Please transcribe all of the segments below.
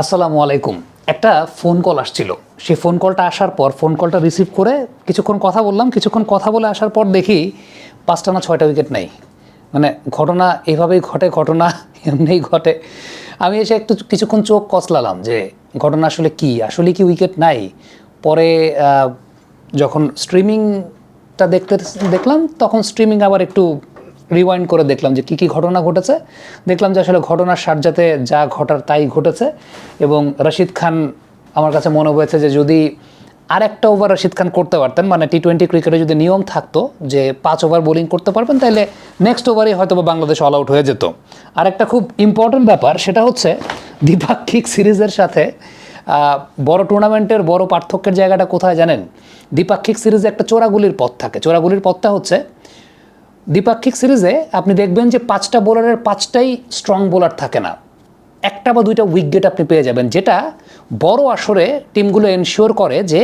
আসসালামু আলাইকুম। একটা ফোন কল আসছিল। সেই ফোন কলটা আসার পর, ফোন কলটা রিসিভ করে কিছুক্ষণ কথা বললাম। কিছুক্ষণ কথা বলে আসার পর দেখি পাঁচটা না ছয়টা উইকেট নেই। মানে ঘটনা এভাবেই ঘটে, ঘটনা এমনিই ঘটে। আমি এসে একটু কিছুক্ষণ চোখ কচলালাম যে ঘটনা আসলে কি? আসলে কি উইকেট নাই? পরে যখন স্ট্রিমিংটা দেখতে, দেখলাম, তখন স্ট্রিমিং আবার একটু রিওয়াইন্ড করে দেখলাম যে কী কী ঘটনা ঘটেছে। দেখলাম যে আসলে ঘটনার সারজাতে যা ঘটার তাই ঘটেছে এবং রশিদ খান আমার কাছে মনে হয়েছে যে যদি আর একটা ওভার রশিদ খান করতে পারতেন মানে টি টোয়েন্টি ক্রিকেটে যদি নিয়ম থাকতো যে পাঁচ ওভার বোলিং করতে পারবেন তাহলে নেক্সট ওভারেই হয়তো বা বাংলাদেশ অল আউট হয়ে যেত। আর একটা খুব ইম্পর্ট্যান্ট ব্যাপার সেটা হচ্ছে দ্বিপাক্ষিক সিরিজের সাথে বড় টুর্নামেন্টের বড় পার্থক্যের জায়গাটা কোথায় জানেন? দ্বিপাক্ষিক সিরিজে একটা চোরাগুলির পথ থাকে। চোরাগুলির পথটা হচ্ছে দ্বিপাক্ষিক সিরিজে আপনি দেখবেন যে পাঁচটা বোলারের পাঁচটাই স্ট্রং বোলার থাকে না। একটা বা দুইটা উইকেট আপনি পেয়ে যাবেন, যেটা বড় আসরে টিমগুলো এনশিওর করে যে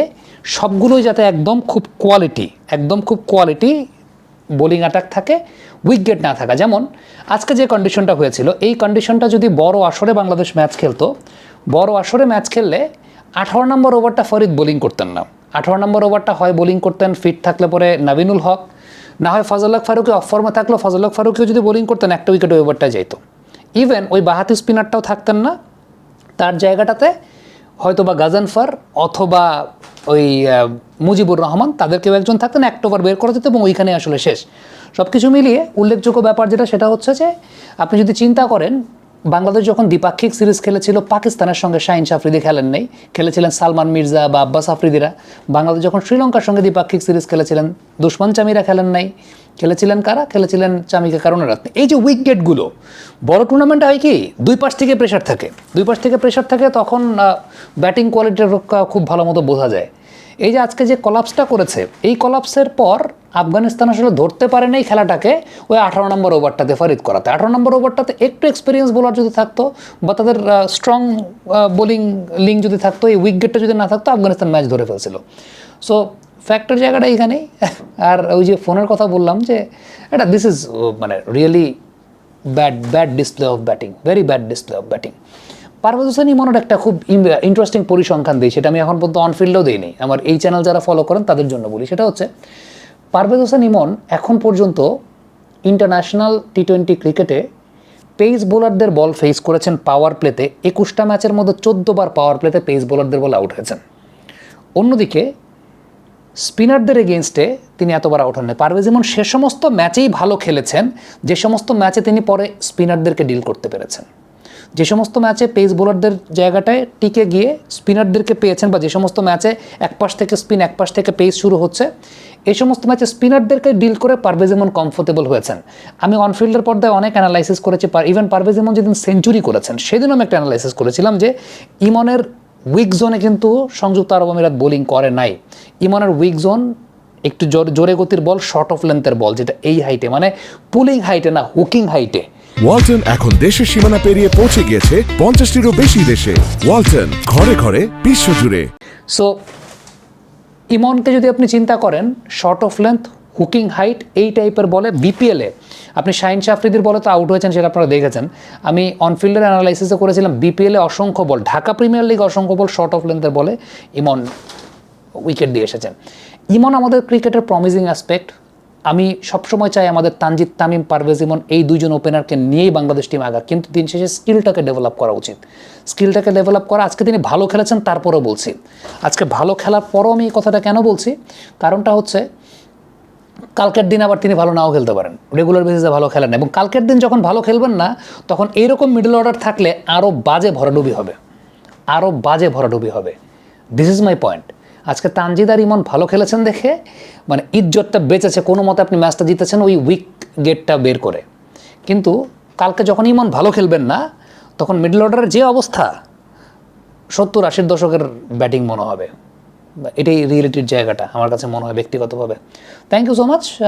সবগুলোই যাতে একদম খুব কোয়ালিটি একদম খুব কোয়ালিটি বোলিং অ্যাটাক থাকে উইকেট না থাকা। যেমন, আজকে যে কন্ডিশনটা হয়েছিল, এই কন্ডিশনটা যদি বড় আসরে বাংলাদেশ ম্যাচ খেলতো, বড় আসরে ম্যাচ খেললে আঠারো নম্বর ওভারটা ফরিদ বোলিং করতেন না। আঠারো নম্বর ওভারটা হয় বোলিং করতেন ফিট থাকলে পরে নাবিনুল হক না হয় ফজলক ফারুকি অফ ফর্মে থাকলেও ফজলক ফারুকিও যদি বোলিং করতেন, একটা উইকেট ওভারটা যেত ইভেন ওই বাহাতি স্পিনারটাও থাকতেন না। তার জায়গাটাতে হয়তো বা গাজানফার অথবা ওই মুজিবুর রহমান তাদেরকেও একজন থাকতেন, একটা ওভার বের করা যেত এবং ওইখানে আসলে শেষ। সব কিছু মিলিয়ে উল্লেখযোগ্য ব্যাপার যেটা, সেটা হচ্ছে যে আপনি যদি চিন্তা করেন বাংলাদেশ যখন দ্বিপাক্ষিক সিরিজ খেলেছিল, পাকিস্তানের সঙ্গে শাহিন আফ্রিদি খেলেন নেই। খেলেছিলেন সালমান মির্জা বা আব্বাস আফ্রিদিরা। বাংলাদেশ যখন শ্রীলঙ্কার সঙ্গে দ্বিপাক্ষিক সিরিজ খেলেছিলেন, দুশ্মন চামিরা খেলেন নাই। খেলেছিলেন কারা? খেলেছিলেন চামিকা কারণে রাত্রে এই যে উইকেটগুলো বড় টুর্নামেন্টে হয় কি? দুই পাশ থেকে প্রেশার থাকে। দুই পাশ থেকে প্রেশার থাকে, তখন ব্যাটিং কোয়ালিটির খুব ভালো মতো বোঝা যায়। এই যে আজকে যে কলাপসটা করেছে, এই কলাপসের পর আফগানিস্তান আসলে ধরতে পারে নাই খেলাটাকে ওই আঠারো নম্বর ওভারটাতে ফারিদ করাতে। আঠারো নম্বর ওভারটাতে একটু এক্সপিরিয়েন্স বোলার যদি থাকতো বা তাদের স্ট্রং বোলিং লিঙ্ক যদি থাকতো, এই উইকেটটা যদি না থাকতো, আফগানিস্তান ম্যাচ ধরে ফেলছিল। সো ফ্যাক্টর জায়গাটা এখানেই আর ওই যে ফোনের কথা বললাম যে, এটা দিস ইজ মানে really bad bad display of batting very bad display of batting Parvez Hossain ইমনের একটা খুব ইন্টারেস্টিং পরিসংখ্যান দিই সেটা আমি এখন পর্যন্ত অনফিল্ডেও দিইনি। আমার এই চ্যানেল যারা ফলো করেন তাদের জন্য বলি, সেটা হচ্ছে পারভেজ হোসেন ইমন এখন পর্যন্ত ইন্টারন্যাশনাল টি টোয়েন্টি ক্রিকেটে পেস বোলারদের বল ফেস করেছেন পাওয়ার প্লেতে একুশটা ম্যাচের মধ্যে চোদ্দ বার পাওয়ার প্লেতে পেস বোলারদের বল আউট হয়েছেন। অন্যদিকে স্পিনারদের এগেনস্টে তিনি এতবার আউট হন নাই পারভেজ ইমন সে সমস্ত ম্যাচেই ভালো খেলেছেন, যে সমস্ত ম্যাচে তিনি পরে স্পিনারদেরকে ডিল করতে পেরেছেন। যে সমস্ত ম্যাচে পেস বোলারদের জায়গাটায় টিকে গিয়ে স্পিনারদেরকে পেয়েছেন বা যে সমস্ত ম্যাচে এক পাশ থেকে স্পিন, এক পাশ থেকে পেস শুরু হচ্ছে এই সমস্ত ম্যাচে স্পিনারদেরকে ডিল করে পারভেজ ইমন কমফোর্টেবল হয়েছেন। আমি অনফিল্ডের পর্দায় অনেক অ্যানালাইসিস করেছি ইভেন পারভেজ ইমন যেদিন সেঞ্চুরি করেছেন, সেদিনও আমি একটা অ্যানালাইসিস করেছিলাম যে ইমনের উইক জোনে কিন্তু সংযুক্ত আরব আমিরাত বোলিং করে নাই। ইমনের উইক জোন একটু জোর- জোরে গতির বল শর্ট অফ লেন্থের বল যেটা এই হাইটে মানে পুলিং হাইটে না হুকিং হাইটে ওয়ালটন এখন দেশের সীমানা পেরিয়ে পৌঁছে গিয়েছে পঞ্চাশটিরও বেশি দেশে। ওয়ালটন ঘরে ঘরে বিশ্ব জুড়ে। সো ইমনকে যদি আপনি চিন্তা করেন short of length hooking height এই টাইপের বলে বিপিএলে আপনি শাহিন শাফরিদির বলে তো আউট হয়েছেন সেটা আপনারা দেখেছেন। আমি অনফিল্ডের অ্যানালাইসিসে করেছিলাম, বিপিএলে অসংখ্য বল, ঢাকা প্রিমিয়ার লিগ অসংখ্য বল শর্ট অফ লেন্থের বলে ইমন উইকেট দিয়ে এসেছেন। ইমন আমাদের ক্রিকেটের প্রমিজিং অ্যাসপেক্ট আমি সবসময় চাই আমাদের তানজিদ তামিম, পারভেজ ইমন এই দুজন ওপেনারকে নিয়েই বাংলাদেশ টিম আগাক, কিন্তু দিন শেষে স্কিলটাকে ডেভেলপ করা উচিত। স্কিলটাকে ডেভেলপ করা, আজকে তিনি ভালো খেলেছেন, তারপরেও বলছি। আজকে ভালো খেলার পরও আমি এই কথাটা কেন বলছি? কারণটা হচ্ছে কালকের দিন আবার তিনি ভালো নাও খেলতে পারেন। রেগুলার বেসিসে ভালো খেলেন এবং কালকের দিন যখন ভালো খেলবেন না, তখন এইরকম মিডল অর্ডার থাকলে আরও বাজে ভরাডুবি হবে। আরও বাজে ভরাডুবি হবে। দিস ইজ মাই পয়েন্ট আজকে তানজিদ আর ইমন ভালো খেলেছেন দেখে মানে ইজ্জতটা বেঁচেছে। কোনো মতে আপনি ম্যাচটা জিতেছেন ওই উইক গেটটা বের করে। কিন্তু কালকে যখন ইমন ভালো খেলবেন না, তখন মিডল অর্ডারের যে অবস্থা, সত্তর আশির দশকের ব্যাটিং মনে হবে। এটাই রিয়েলিটির জায়গাটা, আমার কাছে মনে হয় ব্যক্তিগতভাবে। থ্যাংক ইউ সো মাচ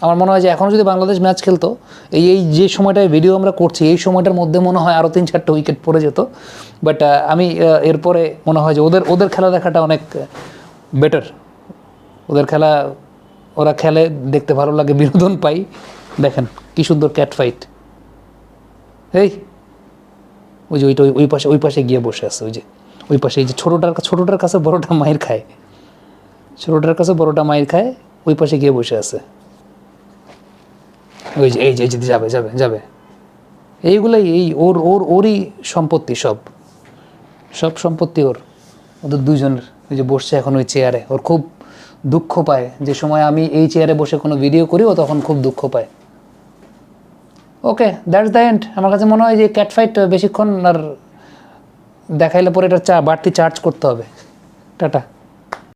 আমার মনে হয় যে এখনও যদি বাংলাদেশ ম্যাচ খেলতো, এই এই যে সময়টায় ভিডিও আমরা করছি, এই সময়টার মধ্যে মনে হয় আরও তিন চারটে উইকেট পড়ে যেত। বাট আমি এরপরে মনে হয় যে ওদের ওদের খেলা দেখাটা অনেক বেটার ওদের খেলা, ওরা খেলে, দেখতে ভালো লাগে, বিনোদন পাই। দেখেন, কি সুন্দর ক্যাট ফাইট এই, ওই যে ওইটা ওই- ওই পাশে ওই পাশে গিয়ে বসে আছে, ওই যে। ওই পাশে এই যে ছোটোটার ছোটোটার কাছে বড়টা মায়ের খায়। ছোটোটার কাছে বড়টা মায়ের খায়, ওই পাশে গিয়ে বসে আছে। ওই যে, এই যে এই যে যাবে যাবে যাবে। এইগুলাই এই ওর ওর, ওরই সম্পত্তি সব। সব সম্পত্তি ওর। ওদের দুজনের ওই যে বসছে এখন ওই চেয়ারে ওর খুব দুঃখ পায়। যে সময় আমি এই চেয়ারে বসে কোনো ভিডিও করি, ও তখন খুব দুঃখ পায়। ওকে দ্যাটস দ্য এন্ড আমার কাছে মনে হয় যে ক্যাট ফাইট বেশিক্ষণ আর দেখাইলে পরে এটা চা বাড়তি চার্জ করতে হবে। টাটা।